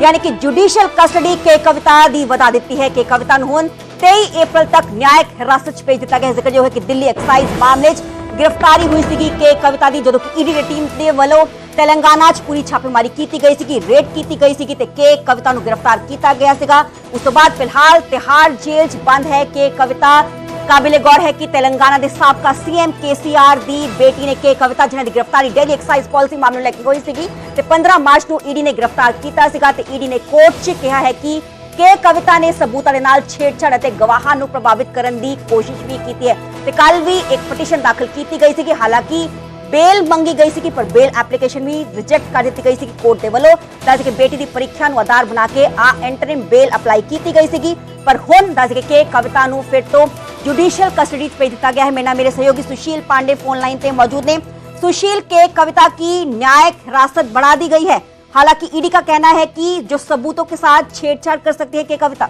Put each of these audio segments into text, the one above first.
ਯਾਨੀ ਕਿ judicial custody ਕੇ ਕਵਿਤਾ ਦੀ ਵਧਾ ਦਿੱਤੀ ਹੈ, ਕਿ ਕਵਿਤਾ ਨੂੰ ਹੁਣ 23 ਅਪ੍ਰੈਲ ਤੱਕ ਨਿਆਇਕ ਹਿਰਾਸਤ 'ਚ ਭੇਜ ਦਿੱਤਾ ਗਿਆ। ਹੈ ਜ਼ਿਕਰ ਹੈ ਕਿ ਦਿੱਲੀ ਐਕਸਾਈਜ਼ ਮਾਮਲੇ 'ਚ ਗ੍ਰਿਫਤਾਰੀ ਹੋਈ ਸੀਗੀ ਕਿ ਕਵਿਤਾ ਦੀ, ਜਦੋਂ ਕਿ ਈਡੀ ਦੀ ਟੀਮ ਦੇ ਵੱਲੋਂ ਤੇਲੰਗਾਨਾ 'ਚ ਪੂਰੀ ਛਾਪੇਮਾਰੀ ਕੀਤੀ ਗਈ ਸੀਗੀ ਰੇਡ ਕੀਤੀ ਗਈ ਸੀਗੀ ਤੇ ਕੇ ਕਵਿਤਾ ਨੂੰ ਗ੍ਰਿਫਤਾਰ ਕੀਤਾ ਗਿਆ ਸੀਗਾ। ਉਸ ਤੋਂ ਬਾਅਦ ਫਿਲਹਾਲ ਤਿਹਾੜ ਜੇਲ੍ਹ 'ਚ ਬੰਦ ਹੈ ਕੇ ਕਵਿਤਾ। ਕਾਬਿਲੇ ਗੌਰ ਹੈ ਕਿ ਤੇਲੰਗਾਨਾ ਦੇ ਸਾਬਕਾ ਸੀਐਮ ਕੇਸੀਆਰ ਦੀ ਬੇਟੀ ਨੇ ਕੇ ਕਵਿਤਾ ਜਿਹਨਾਂ ਦੀ ਗ੍ਰਿਫਤਾਰੀ ਡੇਲੀ ਐਕਸਾਈਜ਼ ਪਾਲਿਸੀ ਮਾਮਲੇ ਲੈ ਕੇ ਹੋਈ ਸੀਗੀ ਤੇ 15 ਮਾਰਚ ਨੂੰ ਈਡੀ ਨੇ ਗ੍ਰਿਫਤਾਰ ਕੀਤਾ ਸੀਗਾ ਤੇ ਈਡੀ ਨੇ ਕੋਰਟ 'ਚ ਕਿਹਾ ਹੈ ਕਿ ਕੇ ਕਵਿਤਾ ਨੇ ਸਬੂਤਾਂ ਦੇ ਨਾਲ ਛੇੜਛਾੜ ਅਤੇ ਗਵਾਹਾਂ ਨੂੰ ਪ੍ਰਭਾਵਿਤ ਕਰਨ ਦੀ ਕੋਸ਼ਿਸ਼ ਵੀ ਕੀਤੀ ਹੈ ਤੇ ਕੱਲ ਵੀ ਇੱਕ ਪਟੀਸ਼ਨ ਦਾਖਲ ਕੀਤੀ ਗਈ ਸੀ ਕਿ ਹਾਲਾਂਕਿ ਬੇਲ ਮੰਗੀ ਗਈ ਸੀ ਕਿ ਪਰ ਬੇਲ ਐਪਲੀਕੇਸ਼ਨ ਵੀ ਰਿਜੈਕਟ ਕਰ ਦਿੱਤੀ ਗਈ ਸੀ ਕੋਰਟ ਦੇ ਵੱਲੋਂ। ਦੱਸ ਕਿ ਬੇਟੀ ਦੀ ਪ੍ਰੀਖਿਆ ਨੂੰ ਆਧਾਰ ਬਣਾ ਕੇ ਆ ਇੰਟਰਿਮ ਬੇਲ ਅਪਲਾਈ ਕੀਤੀ ਗਈ ਸੀਗੀ, ਪਰ ਹੁਣ ਦੱਸ ਕੇ ਕਵਿਤਾ ਨੂੰ ਫਿਰ ਤੋਂ जुडिशियल कस्टडी भेज दिया गया है। मेरे मेरे सहयोगी सुशील पांडे। फ़ोन लाइन से मौजूद ने सुशील के कविता की न्यायिक हिरासत बढ़ा दी गई है। हालाँकि ईडी का कहना है कि जो सबूतों के साथ छेड़छाड़ कर सकती है के कविता।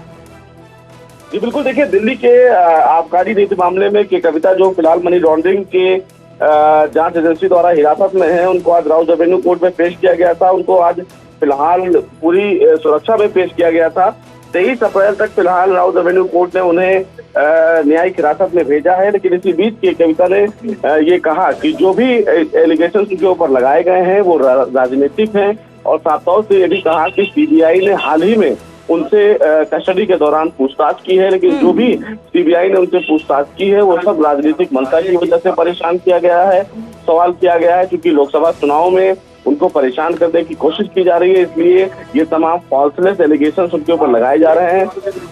जी, बिल्कुल। देखिए, दिल्ली के आबकारी नीति मामले में के कविता जो फ़िलहाल मनी लॉन्ड्रिंग के जाँच एजेंसी द्वारा हिरासत में है, उनको आज राउज एवेन्यू कोर्ट में पेश किया गया था। उनको आज फ़िलहाल पूरी सुरक्षा में पेश किया गया था। तेईस अप्रैल तक फ़िलहाल राउस रेवेन्यू कोर्ट ने उन्हें न्यायिक हिरासत में भेजा है लेकिन इसी बीच की कविता ने ये कहा कि जो भी एलिगेशन उनके ऊपर लगाए गए हैं वो राजनीतिक हैं और साफ़ तौर से ये भी कहा कि सीबीआई ने हाल ही में उनसे कस्टडी के दौरान पूछताछ की है लेकिन जो भी सीबीआई ने उनसे पूछताछ की है वो सब राजनीतिक मंशा की वजह से परेशान किया गया है। सवाल किया गया है क्योंकि लोकसभा चुनाव में उनको परेशान करने की कोशिश की जा रही है इसलिए ये तमाम फॉल्सलेस एलिगेशन उनके ऊपर लगाए जा रहे हैं।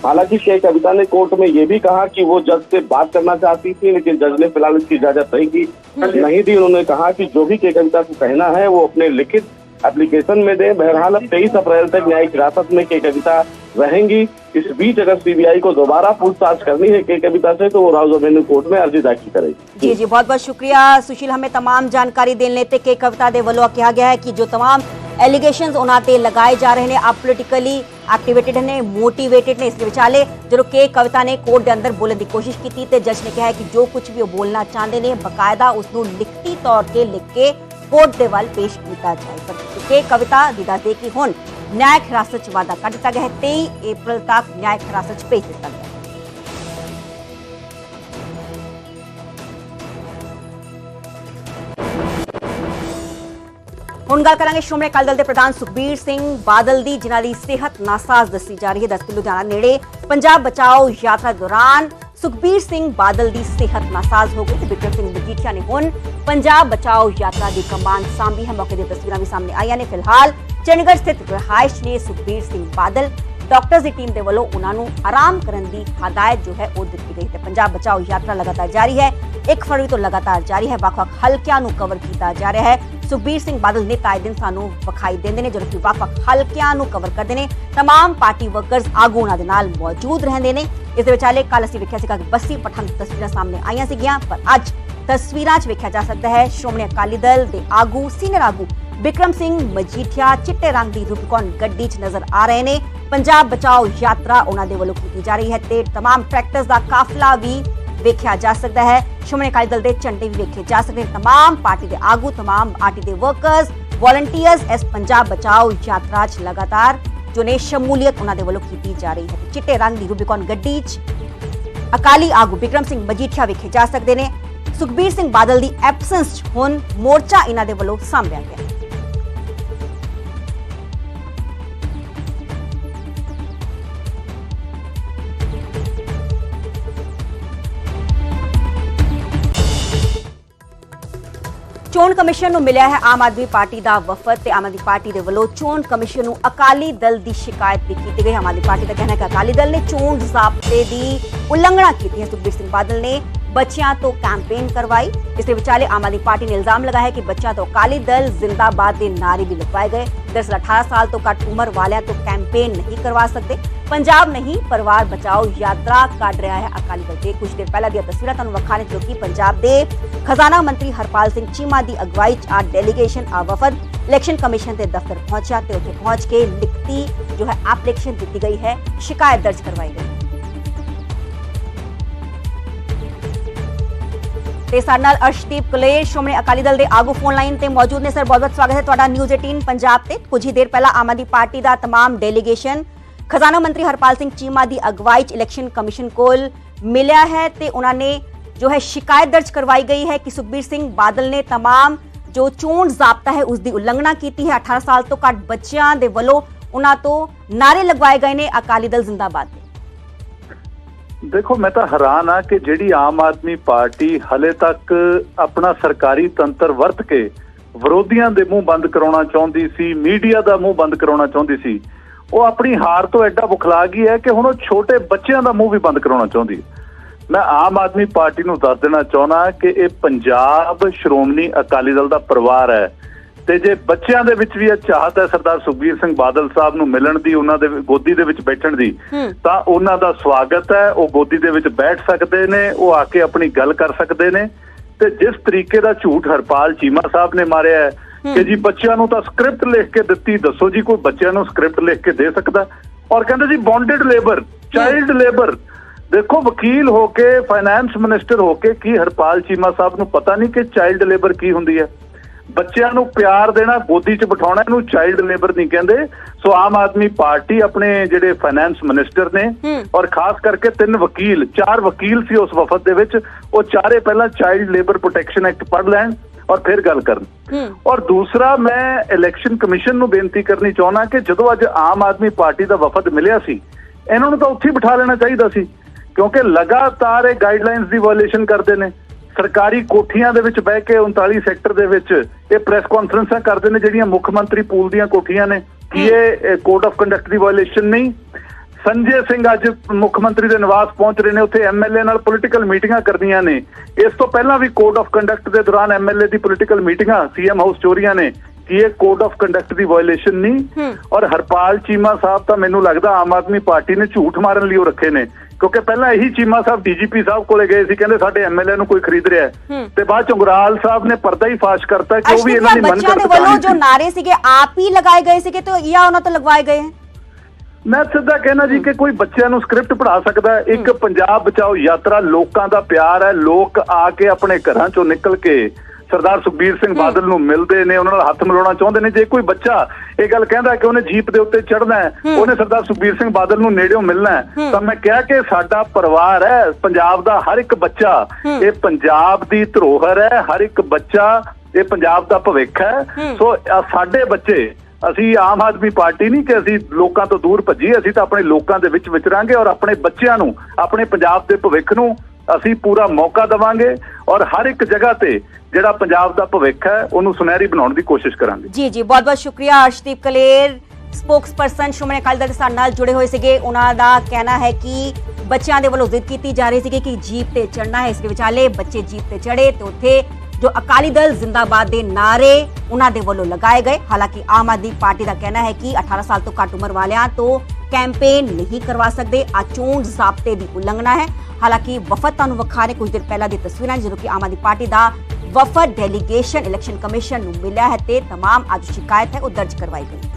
हालाँकि शेख कविता ने कोर्ट में ये भी कहा कि वो जज से बात करना चाहती थी लेकिन जज ने फ़िलहाल इसकी इजाज़त नहीं की। नहीं दी उन्होंने कहा कि जो भी के कविता को कहना है वो अपने लिखित एप्लीकेशन में दें। बहरहाल, अब तेईस अप्रैल तक न्यायिक हिरासत में के कविता रहेंगी। इस बीच अगर सीबीआई को दोबारा पूछताछ करनी है के कविता से तो वो राउज अवेन्यू कोर्ट में अर्जी दाखिल करेगी। जी जी, बहुत बहुत शुक्रिया। सुशील, हमें तमाम जानकारी देने लेते के कविता दे देवलोआ कहा गया है की जो तमाम एलिगेशन उन्हें लगाए जा रहे हैं, आप पोलिटिकली एक्टिवेटेड ने मोटिवेटेड ने इसके विचाले। जो के कविता ने कोर्ट के अंदर बोलने की कोशिश की थी तो जज ने कहा है कि जो कुछ भी वो बोलना चाहते हैं, बकायदा उसको लिखती तौर पर लिख के ਕੋਰਟ ਦੇ ਵੱਲ ਪੇਸ਼ ਕੀਤਾ ਜਾਏ। ਪਰ ਕੇ ਕਵਿਤਾ ਦੀ ਦੱਸ ਕਿ ਹੁਣ ਨਿਆਇਕ ਹਿਰਾਸਤ ਚ ਵਾਧਾ ਕਰ ਦਿੱਤਾ ਗਿਆ ਹੈ। 23 ਅਪ੍ਰੈਲ ਤੱਕ ਨਿਆਇਕ ਹਿਰਾਸਤ ਚ ਭੇਜ ਦਿੱਤਾ ਗਿਆ ਹੁਣ ਗੱਲ ਕਰਾਂਗੇ ਸ਼੍ਰੋਮਣੀ ਅਕਾਲੀ ਦਲ ਦੇ ਪ੍ਰਧਾਨ ਸੁਖਬੀਰ ਸਿੰਘ ਬਾਦਲ ਦੀ, ਜਿਨ੍ਹਾਂ ਦੀ ਸਿਹਤ ਨਾਸਾਜ਼ ਦੱਸੀ ਜਾ ਰਹੀ ਹੈ। ਦਸਤੀ ਲੁਧਿਆਣਾ ਨੇੜੇ ਪੰਜਾਬ ਬਚਾਓ ਯਾਤਰਾ ਦੌਰਾਨ ਸੁਖਬੀਰ ਸਿੰਘ ਬਾਦਲ ਦੀ ਸਿਹਤ ਨਾਸਾਜ਼ ਹੋ ਗਈ ਤੇ ਬਿਕਰਮ ਸਿੰਘ ਮਜੀਠੀਆ ਨੇ ਹੁਣ ਪੰਜਾਬ ਬਚਾਓ ਯਾਤਰਾ ਦੀ ਕਮਾਨ ਸਾਂਭੀ ਹੈ। ਮੌਕੇ ਦੀਆਂ ਤਸਵੀਰਾਂ ਵੀ ਸਾਹਮਣੇ ਆਈਆਂ ਨੇ। ਫਿਲਹਾਲ ਚੰਡੀਗੜ੍ਹ ਸਥਿਤ ਰਿਹਾਇਸ਼ ਨੇ ਸੁਖਬੀਰ ਸਿੰਘ ਬਾਦਲ, ਡਾਕਟਰਸ ਦੀ ਟੀਮ ਦੇ ਵੱਲੋਂ ਉਹਨਾਂ ਨੂੰ ਆਰਾਮ ਕਰਨ ਦੀ ਹਦਾਇਤ ਜੋ ਹੈ ਉਹ ਦਿੱਤੀ ਗਈ ਤੇ ਪੰਜਾਬ ਬਚਾਓ ਯਾਤਰਾ ਲਗਾਤਾਰ ਜਾਰੀ ਹੈ। 1 ਫਰਵਰੀ ਤੋਂ ਲਗਾਤਾਰ ਜਾਰੀ ਹੈ ਵੱਖ-ਵੱਖ ਹਲਕਿਆਂ ਨੂੰ ਕਵਰ ਕੀਤਾ ਜਾ ਰਿਹਾ ਹੈ ਸੁਖਬੀਰ ਸਿੰਘ ਬਾਦਲ ਨੇ ਤਾਏ ਦਿਨ ਸਾਨੂੰ ਵਿਖਾਈ ਦਿੰਦੇ ਨੇ ਜਦੋਂ ਕਿ ਵੱਖ-ਵੱਖ ਹਲਕਿਆਂ ਨੂੰ ਕਵਰ ਕਰਦੇ ਨੇ तमाम ਪਾਰਟੀ ਵਰਕਰਸ ਆਗੂ ਉਹਨਾਂ ਦੇ ਨਾਲ ਮੌਜੂਦ ਰਹਿੰਦੇ ਨੇ ਇਸ ਦੇ ਵਿਚਾਲੇ ਕੱਲ ਅਸੀਂ ਵੇਖਿਆ ਸੀਗਾ ਕਿ ਬੱਸੀ ਪਠਾਨ ਦੀ ਤਸਵੀਰਾਂ ਸਾਹਮਣੇ ਆਈਆਂ ਸੀਗੀਆਂ ਪਰ ਅੱਜ ਤਸਵੀਰਾਂ 'ਚ ਵੇਖਿਆ ਜਾ ਸਕਦਾ ਹੈ ਸ਼੍ਰੋਮਣੀ ਅਕਾਲੀ ਦਲ ਦੇ ਆਗੂ ਸੀਨੀਅਰ ਆਗੂ ਬਿਕਰਮ ਸਿੰਘ ਮਜੀਠੀਆ ਚਿੱਟੇ ਰੰਗ ਦੀ ਰੂਬੀਕੌਨ ਗੱਡੀ 'ਚ ਨਜ਼ਰ ਆ ਰਹੇ ਨੇ ਪੰਜਾਬ ਬਚਾਓ ਯਾਤਰਾ ਉਹਨਾਂ ਦੇ ਵੱਲੋਂ ਕੀਤੀ ਜਾ ਰਹੀ ਹੈ ਤੇ तमाम ਟਰੈਕਟਰਸ ਦਾ ਕਾਫਲਾ ਵੀ ਵੇਖਿਆ ਜਾ ਸਕਦਾ ਹੈ ਸ਼੍ਰੋਮਣੀ ਅਕਾਲੀ ਦਲ ਦੇ ਝੰਡੇ ਵੀ ਵੇਖੇ ਜਾ ਸਕਦੇ ਨੇ तमाम ਪਾਰਟੀ ਦੇ ਆਗੂ तमाम ਪਾਰਟੀ ਦੇ ਵਰਕਰਸ ਵੋਲੰਟੀਅਰਸ ਇਸ ਪੰਜਾਬ ਬਚਾਓ ਯਾਤਰਾ 'ਚ ਲਗਾਤਾਰ ਜੋ ਨੇ ਸ਼ਮੂਲੀਅਤ ਉਹਨਾਂ ਦੇ ਵੱਲੋਂ ਕੀਤੀ ਜਾ ਰਹੀ ਹੈ ਤੇ ਚਿੱਟੇ ਰੰਗ ਦੀ ਰੂਬੀਕੌਨ ਗੱਡੀ 'ਚ ਅਕਾਲੀ ਆਗੂ ਬਿਕਰਮ ਸਿੰਘ ਮਜੀਠੀਆ ਵੇਖੇ ਜਾ ਸਕਦੇ ਨੇ ਸੁਖਬੀਰ ਸਿੰਘ ਬਾਦਲ ਦੀ ਐਬਸੈਂਸ 'ਚ ਹੁਣ ਮੋਰਚਾ ਇਹਨਾਂ ਦੇ ਵੱਲੋਂ ਸਾਂਭਿਆ ਗਿਆ ਚੋਣ ਕਮਿਸ਼ਨ ਨੂੰ ਮਿਲਿਆ ਹੈ ਆਮ ਆਦਮੀ ਪਾਰਟੀ ਦਾ ਵਫਦ ਤੇ ਆਮ ਆਦਮੀ ਪਾਰਟੀ ਦੇ ਵੱਲੋਂ ਚੋਣ ਕਮਿਸ਼ਨ ਨੂੰ ਅਕਾਲੀ ਦਲ ਦੀ ਸ਼ਿਕਾਇਤ ਵੀ ਕੀਤੀ ਗਈ ਆਮ ਆਦਮੀ ਪਾਰਟੀ ਦਾ ਕਹਿਣਾ ਹੈ ਕਿ ਅਕਾਲੀ ਦਲ ਨੇ ਚੋਣ ਜ਼ਾਬਤੇ ਦੀ ਉਲੰਘਣਾ ਕੀਤੀ ਹੈ। ਸੁਖਬੀਰ ਸਿੰਘ ਬਾਦਲ ਨੇ ਬੱਚਿਆਂ ਤੋਂ ਕੈਂਪੇਨ ਕਰਵਾਈ। ਇਸ ਦੇ ਵਿਚਾਲੇ ਆਮ ਆਦਮੀ ਪਾਰਟੀ ਨੇ ਇਲਜ਼ਾਮ ਲਗਾਇਆ ਹੈ ਕਿ ਬੱਚਿਆਂ ਤੋਂ ਅਕਾਲੀ ਦਲ ਜ਼ਿੰਦਾਬਾਦ ਦੇ ਨਾਰੇ ਵੀ ਲਗਵਾਏ ਗਏ। ਦਰਅਸਲ 18 ਸਾਲ ਤੋਂ ਘੱਟ ਉਮਰ ਵਾਲਿਆਂ ਤੋਂ ਕੈਂਪੇਨ ਨਹੀਂ ਕਰਵਾ ਸਕਦੇ ਪੰਜਾਬ ਨਹੀਂ ਪਰਿਵਾਰ ਬਚਾਓ ਯਾਤਰਾ ਕੱਢ ਰਿਹਾ ਹੈ ਅਕਾਲੀ ਦਲ ਤੇ ਕੁਝ ਦਿਨ ਪਹਿਲਾਂ ਦੀਆਂ ਤਸਵੀਰਾਂ ਤੁਹਾਨੂੰ ਵਿਖਾ ਰਹੇ ਜੋ ਕਿ ਪੰਜਾਬ ਦੇ ਖਜ਼ਾਨਾ ਮੰਤਰੀ ਹਰਪਾਲ ਸਿੰਘ ਚੀਮਾ ਦੀ ਅਗਵਾਈ 'ਚ ਆ ਡੈਲੀਗੇਸ਼ਨ ਆ ਵਫਦ ਇਲੈਕਸ਼ਨ ਕਮਿਸ਼ਨ ਦੇ ਦਫ਼ਤਰ ਪਹੁੰਚਿਆ ਤੇ ਉੱਥੇ ਪਹੁੰਚ ਕੇ ਲਿਖਤੀ ਜੋ ਹੈ ਐਪਲੀਕੇਸ਼ਨ ਦਿੱਤੀ ਗਈ ਹੈ ਸ਼ਿਕਾਇਤ ਦਰਜ ਕਰਵਾਈ ਗਈ ਤੇ ਸਾਡੇ ਨਾਲ ਅਰਸ਼ਦੀਪ ਕੁਲੇਰ ਸ਼੍ਰੋਮਣੀ ਅਕਾਲੀ ਦਲ ਦੇ ਆਗੂ ਫੋਨ ਲਾਈਨ ਤੇ ਮੌਜੂਦ ਨੇ ਸਰ ਬਹੁਤ-ਬਹੁਤ ਸਵਾਗਤ ਹੈ ਤੁਹਾਡਾ ਨਿਊਜ਼ 18 ਪੰਜਾਬ ਤੇ ਕੁਝ ਹੀ ਦੇਰ ਪਹਿਲਾਂ ਆਮ ਆਦਮੀ ਪਾਰਟੀ ਦਾ तमाम ਡੈਲੀਗੇਸ਼ਨ ਖਜ਼ਾਨਾ ਮੰਤਰੀ ਹਰਪਾਲ ਸਿੰਘ ਚੀਮਾ ਦੀ ਅਗਵਾਈ 'ਚ ਇਲੈਕਸ਼ਨ ਕਮਿਸ਼ਨ ਕੋਲ ਮਿਲਿਆ ਹੈ ਤੇ ਉਹਨਾਂ ਨੇ ਜੋ ਹੈ ਸ਼ਿਕਾਇਤ ਦਰਜ ਕਰਵਾਈ ਗਈ ਹੈ ਕਿ ਸੁਖਬੀਰ ਸਿੰਘ ਬਾਦਲ ਨੇ तमाम ਜੋ ਚੋਣ ਜ਼ਾਬਤਾ ਹੈ ਉਸ ਦੀ ਉਲੰਘਣਾ ਕੀਤੀ ਹੈ 18 ਸਾਲ ਤੋਂ ਘੱਟ ਬੱਚਿਆਂ ਦੇ ਵੱਲੋਂ ਉਹਨਾਂ ਤੋਂ ਨਾਰੇ ਲਗਵਾਏ ਗਏ ਨੇ ਅਕਾਲੀ ਦਲ ਜ਼ਿੰਦਾਬਾਦ ਦੇ ਦੇਖੋ, ਮੈਂ ਤਾਂ ਹੈਰਾਨ ਆ ਕਿ ਜਿਹੜੀ ਆਮ ਆਦਮੀ ਪਾਰਟੀ ਹਲੇ ਤੱਕ ਆਪਣਾ ਸਰਕਾਰੀ ਤੰਤਰ ਵਰਤ ਕੇ ਵਿਰੋਧੀਆਂ ਦੇ ਮੂੰਹ ਬੰਦ ਕਰਾਉਣਾ ਚਾਹੁੰਦੀ ਸੀ, ਮੀਡੀਆ ਦਾ ਮੂੰਹ ਬੰਦ ਕਰਾਉਣਾ ਚਾਹੁੰਦੀ ਸੀ, ਉਹ ਆਪਣੀ ਹਾਰ ਤੋਂ ਐਡਾ ਬੁਖਲਾ ਗਈ ਹੈ ਕਿ ਹੁਣ ਉਹ ਛੋਟੇ ਬੱਚਿਆਂ ਦਾ ਮੂੰਹ ਵੀ ਬੰਦ ਕਰਾਉਣਾ ਚਾਹੁੰਦੀ ਹੈ। ਮੈਂ ਆਮ ਆਦਮੀ ਪਾਰਟੀ ਨੂੰ ਦੱਸ ਦੇਣਾ ਚਾਹੁੰਦਾ ਕਿ ਇਹ ਪੰਜਾਬ ਸ਼੍ਰੋਮਣੀ ਅਕਾਲੀ ਦਲ ਦਾ ਪਰਿਵਾਰ ਹੈ ਤੇ ਜੇ ਬੱਚਿਆਂ ਦੇ ਵਿੱਚ ਵੀ ਇਹ ਚਾਹਤ ਹੈ ਸਰਦਾਰ ਸੁਖਬੀਰ ਸਿੰਘ ਬਾਦਲ ਸਾਹਿਬ ਨੂੰ ਮਿਲਣ ਦੀ ਉਹਨਾਂ ਦੇ ਗੋਦੀ ਦੇ ਵਿੱਚ ਬੈਠਣ ਦੀ। ਤਾਂ ਉਹਨਾਂ ਦਾ ਸਵਾਗਤ ਹੈ। ਉਹ ਗੋਦੀ ਦੇ ਵਿੱਚ ਬੈਠ ਸਕਦੇ ਨੇ ਉਹ ਆ ਕੇ ਆਪਣੀ ਗੱਲ ਕਰ ਸਕਦੇ ਨੇ। ਤੇ ਜਿਸ ਤਰੀਕੇ ਦਾ ਝੂਠ ਹਰਪਾਲ ਚੀਮਾ ਸਾਹਿਬ ਨੇ ਮਾਰਿਆ ਹੈ ਕਿ ਜੀ ਬੱਚਿਆਂ ਨੂੰ ਤਾਂ ਸਕ੍ਰਿਪਟ ਲਿਖ ਕੇ ਦਿੱਤੀ ਦੱਸੋ ਜੀ ਕੋਈ ਬੱਚਿਆਂ ਨੂੰ ਸਕ੍ਰਿਪਟ ਲਿਖ ਕੇ ਦੇ ਸਕਦਾ? ਔਰ ਕਹਿੰਦੇ ਜੀ ਬੌਂਡਡ ਲੇਬਰ ਚਾਈਲਡ ਲੇਬਰ ਦੇਖੋ ਵਕੀਲ ਹੋ ਕੇ ਫਾਈਨੈਂਸ ਮਿਨਿਸਟਰ ਹੋ ਕੇ ਕੀ ਹਰਪਾਲ ਚੀਮਾ ਸਾਹਿਬ ਨੂੰ ਪਤਾ ਨਹੀਂ ਕਿ ਚਾਈਲਡ ਲੇਬਰ ਕੀ ਹੁੰਦੀ ਹੈ? ਬੱਚਿਆਂ ਨੂੰ ਪਿਆਰ ਦੇਣਾ ਗੋਦੀ 'ਚ ਬਿਠਾਉਣਾ ਇਹਨੂੰ ਚਾਈਲਡ ਲੇਬਰ ਨਹੀਂ ਕਹਿੰਦੇ। ਸੋ ਆਮ ਆਦਮੀ ਪਾਰਟੀ ਆਪਣੇ ਜਿਹੜੇ ਫਾਈਨੈਂਸ ਮਿਨਿਸਟਰ ਨੇ। ਔਰ ਖਾਸ ਕਰਕੇ ਤਿੰਨ ਵਕੀਲ ਚਾਰ ਵਕੀਲ ਸੀ ਉਸ ਵਫਦ ਦੇ ਵਿੱਚ ਉਹ ਚਾਰੇ ਪਹਿਲਾਂ ਚਾਈਲਡ ਲੇਬਰ ਪ੍ਰੋਟੈਕਸ਼ਨ ਐਕਟ ਪੜ੍ਹ ਲੈਣ ਔਰ ਫਿਰ ਗੱਲ ਕਰਨ। ਔਰ ਦੂਸਰਾ ਮੈਂ ਇਲੈਕਸ਼ਨ ਕਮਿਸ਼ਨ ਨੂੰ ਬੇਨਤੀ ਕਰਨੀ ਚਾਹੁੰਦਾ ਕਿ ਜਦੋਂ ਅੱਜ ਆਮ ਆਦਮੀ ਪਾਰਟੀ ਦਾ ਵਫਦ ਮਿਲਿਆ ਸੀ ਇਹਨਾਂ ਨੂੰ ਤਾਂ ਉੱਥੇ ਬਿਠਾ ਲੈਣਾ ਚਾਹੀਦਾ ਸੀ ਕਿਉਂਕਿ ਲਗਾਤਾਰ ਇਹ ਗਾਈਡਲਾਈਨਸ ਦੀ ਵਾਇਓਲੇਸ਼ਨ ਕਰਦੇ ਨੇ। ਸਰਕਾਰੀ ਕੋਠੀਆਂ ਦੇ ਵਿੱਚ ਬਹਿ ਕੇ 39 ਸੈਕਟਰ ਦੇ ਵਿੱਚ ਇਹ ਪ੍ਰੈਸ ਕਾਨਫਰੰਸਾਂ ਕਰਦੇ ਨੇ ਜਿਹੜੀਆਂ ਮੁੱਖ ਮੰਤਰੀ ਪੂਲ ਦੀਆਂ ਕੋਠੀਆਂ ਨੇ ਕੀ ਇਹ ਕੋਡ ਆਫ ਕੰਡਕਟ ਦੀ ਵਾਇਓਲੇਸ਼ਨ ਨਹੀਂ। ਸੰਜੇ ਸਿੰਘ ਅੱਜ ਮੁੱਖ ਮੰਤਰੀ ਦੇ ਨਿਵਾਸ ਪਹੁੰਚ ਰਹੇ ਨੇ ਉੱਥੇ ਐਮਐਲਏ ਨਾਲ ਪੋਲੀਟੀਕਲ ਮੀਟਿੰਗਾਂ ਕਰਦੀਆਂ ਨੇ। ਇਸ ਤੋਂ ਪਹਿਲਾਂ ਵੀ ਕੋਡ ਆਫ ਕੰਡਕਟ ਦੇ ਦੌਰਾਨ ਐਮਐਲਏ ਦੀ ਪੋਲੀਟੀਕਲ ਮੀਟਿੰਗਾਂ ਸੀਐਮ ਹਾਊਸ ਚੋਰੀਆਂ ਨੇ ਕੀ ਇਹ ਕੋਡ ਆਫ ਕੰਡਕਟ ਦੀ ਵਾਇਓਲੇਸ਼ਨ ਨਹੀਂ। ਔਰ ਹਰਪਾਲ ਚੀਮਾ ਸਾਹਿਬ ਤਾਂ ਮੈਨੂੰ ਲੱਗਦਾ ਆਮ ਆਦਮੀ ਪਾਰਟੀ ਨੇ ਝੂਠ ਮਾਰਨ ਲਈ ਉਹ ਰੱਖੇ ਨੇ। ਕਿਉਂਕਿ ਪਹਿਲਾਂ ਇਹੀ ਚੀਮਾ ਸਾਹਿਬ ਡੀਜੀਪੀ ਸਾਹਿਬ ਕੋਲੇ ਗਏ ਸੀ ਕਹਿੰਦੇ ਸਾਡੇ ਐਮਐਲਏ ਨੂੰ ਕੋਈ ਖਰੀਦ ਰਿਹਾ ਹੈ। ਤੇ ਬਾਅਦ ਚੁੰਗਰਾਲ ਸਾਹਿਬ ਨੇ ਪਰਦਾ ਹੀ ਫਾਸ਼ ਕਰਤਾ ਕਿ ਉਹ ਵੀ ਇਹਨਾਂ ਦੀ ਬੱਚਿਆਂ ਦੇ ਮਨਕਰਤ ਵੱਲੋਂ ਜੋ। ਨਾਰੇ ਸੀਗੇ ਆਪ ਹੀ ਲਗਾਏ ਗਏ ਸੀਗੇ ਤੇ ਜਾਂ ਉਹਨਾਂ ਤੋਂ ਲਗਵਾਏ ਗਏ ਮੈਂ ਸਿੱਧਾ ਕਹਿਣਾ ਜੀ ਕਿ ਕੋਈ ਬੱਚਿਆਂ ਨੂੰ ਸਕ੍ਰਿਪਟ ਪੜ੍ਹਾ ਸਕਦਾ ਇੱਕ ਪੰਜਾਬ ਬਚਾਓ ਯਾਤਰਾ ਲੋਕਾਂ ਦਾ ਪਿਆਰ ਹੈ ਲੋਕ ਆ ਕੇ ਆਪਣੇ ਘਰਾਂ ਚੋਂ ਨਿਕਲ ਕੇ ਸਰਦਾਰ ਸੁਖਬੀਰ ਸਿੰਘ ਬਾਦਲ ਨੂੰ ਮਿਲਦੇ ਨੇ ਉਹਨਾਂ ਨਾਲ ਹੱਥ ਮਿਲਾਉਣਾ ਚਾਹੁੰਦੇ ਨੇ। ਜੇ ਕੋਈ ਬੱਚਾ ਇਹ ਗੱਲ ਕਹਿੰਦਾ ਕਿ ਉਹਨੇ ਜੀਪ ਦੇ ਉੱਤੇ ਚੜ੍ਹਨਾ ਹੈ ਉਹਨੇ ਸਰਦਾਰ ਸੁਖਬੀਰ ਸਿੰਘ ਬਾਦਲ ਨੂੰ ਨੇੜਿਓਂ ਮਿਲਣਾ ਹੈ ਤਾਂ ਮੈਂ ਕਿਹਾ ਕਿ ਸਾਡਾ ਪਰਿਵਾਰ ਹੈ ਪੰਜਾਬ ਦਾ ਹਰ ਇੱਕ ਬੱਚਾ ਇਹ ਪੰਜਾਬ ਦੀ ਧਰੋਹਰ ਹੈ ਹਰ ਇੱਕ ਬੱਚਾ ਇਹ ਪੰਜਾਬ ਦਾ ਭਵਿੱਖ ਹੈ। ਸੋ ਸਾਡੇ ਬੱਚੇ ਅਸੀਂ ਆਮ ਆਦਮੀ ਪਾਰਟੀ ਨਹੀਂ ਕਿ ਅਸੀਂ ਲੋਕਾਂ ਤੋਂ ਦੂਰ ਭੱਜੀਏ ਅਸੀਂ ਤਾਂ ਆਪਣੇ ਲੋਕਾਂ ਦੇ ਵਿੱਚ ਵਿਚਰਾਂਗੇ ਔਰ ਆਪਣੇ ਬੱਚਿਆਂ ਨੂੰ ਆਪਣੇ ਪੰਜਾਬ ਦੇ ਭਵਿੱਖ ਨੂੰ ਅਸੀਂ ਪੂਰਾ ਮੌਕਾ ਦੇਵਾਂਗੇ ਔਰ ਹਰ ਇੱਕ ਜਗ੍ਹਾ ਤੇ ਜਿਹੜਾ ਪੰਜਾਬ ਦਾ ਭਵਿੱਖ ਹੈ, ਉਹਨੂੰ ਸੁਨਹਿਰੀ ਬਣਾਉਣ ਦੀ ਕੋਸ਼ਿਸ਼ ਕਰਾਂਗੇ। ਜੀ ਜੀ, ਬਹੁਤ ਬਹੁਤ ਸ਼ੁਕਰੀਆ ਅਰਸ਼ਦੀਪ ਕਲੇਰ ਸਪੋਕਸਪਰਸਨ ਸ਼੍ਰੋਮਣੀ ਅਕਾਲੀ ਦਲ ਦੇ ਸਾਡੇ ਨਾਲ ਜੁੜੇ ਹੋਏ ਸੀਗੇ। ਉਹਨਾਂ ਦਾ ਕਹਿਣਾ ਹੈ ਕਿ ਬੱਚਿਆਂ ਦੇ ਵੱਲੋਂ ਜ਼ਿੱਦ ਕੀਤੀ ਜਾ ਰਹੀ ਸੀ ਕਿ ਜੀਪ ਤੇ ਚੜਨਾ ਹੈ। ਇਸ ਦੇ ਵਿਚਾਲੇ ਬੱਚੇ ਜੀਪ ਤੇ ਚੜੇ ਤੇ ਉੱਥੇ ਜੋ ਅਕਾਲੀ ਦਲ ਜ਼ਿੰਦਾਬਾਦ ਦੇ ਨਾਰੇ ਉਹਨਾਂ ਦੇ ਵੱਲੋਂ ਲਗਾਏ ਗਏ ਹਾਲਾਂਕਿ ਆਮ ਆਦਮੀ ਪਾਰਟੀ ਦਾ ਕਹਿਣਾ ਹੈ ਕਿ 18 ਸਾਲ ਤੋਂ ਘੱਟ ਉਮਰ ਵਾਲਿਆਂ ਤੋਂ ਕੈਂਪੇਨ ਨਹੀਂ ਕਰਵਾ ਸਕਦੇ ਆ ਚੋਣ ਜ਼ਾਬਤੇ ਦੀ ਉਲੰਘਣਾ ਹੈ ਹਾਲਾਂਕਿ ਵਫਦ ਤੁਹਾਨੂੰ ਵਿਖਾ ਰਹੇ ਕੁਝ ਦਿਨ ਪਹਿਲਾਂ ਦੀ ਤਸਵੀਰਾਂ ਜਦੋਂ ਕਿ ਆਮ ਆਦਮੀ ਪਾਰਟੀ ਦਾ ਵਫਦ ਡੈਲੀਗੇਸ਼ਨ ਇਲੈਕਸ਼ਨ ਕਮਿਸ਼ਨ ਨੂੰ ਮਿਲਿਆ ਹੈ ਤੇ तमाम ਅੱਜ ਸ਼ਿਕਾਇਤ ਹੈ ਉਹ ਦਰਜ ਕਰਵਾਈ ਗਈ